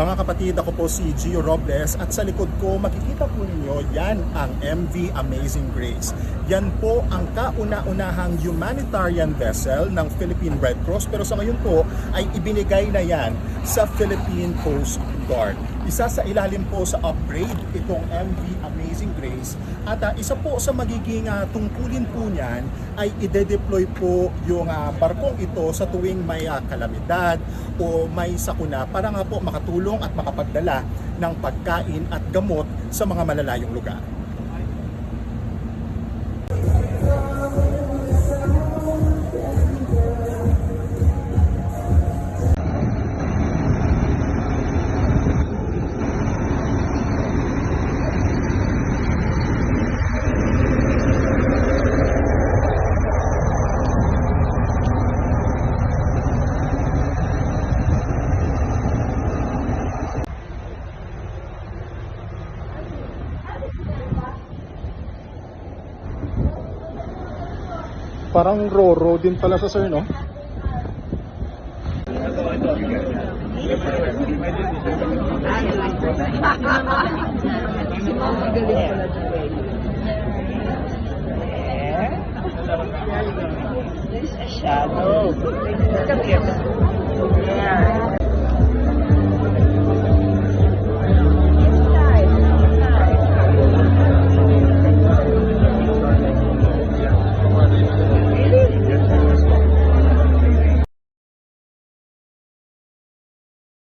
Mga kapatid, ako po si Gio Robles at sa likod ko makikita po ninyo yan ang MV Amazing Grace. Yan po ang kauna-unahang humanitarian vessel ng Philippine Red Cross pero sa ngayon po ay ibinigay na yan sa Philippine Coast Guard. Isa sa ilalim po sa upgrade itong MV Amazing Grace at ah, isa po sa magiging ah, tungkulin po niyan ay ide-deploy po yung ah, barkong ito sa tuwing may ah, kalamidad o may sakuna para nga po makatulong at makapagdala ng pagkain at gamot sa mga malalayong lugar. Parang Roro din pala sa sir, no? Shadow.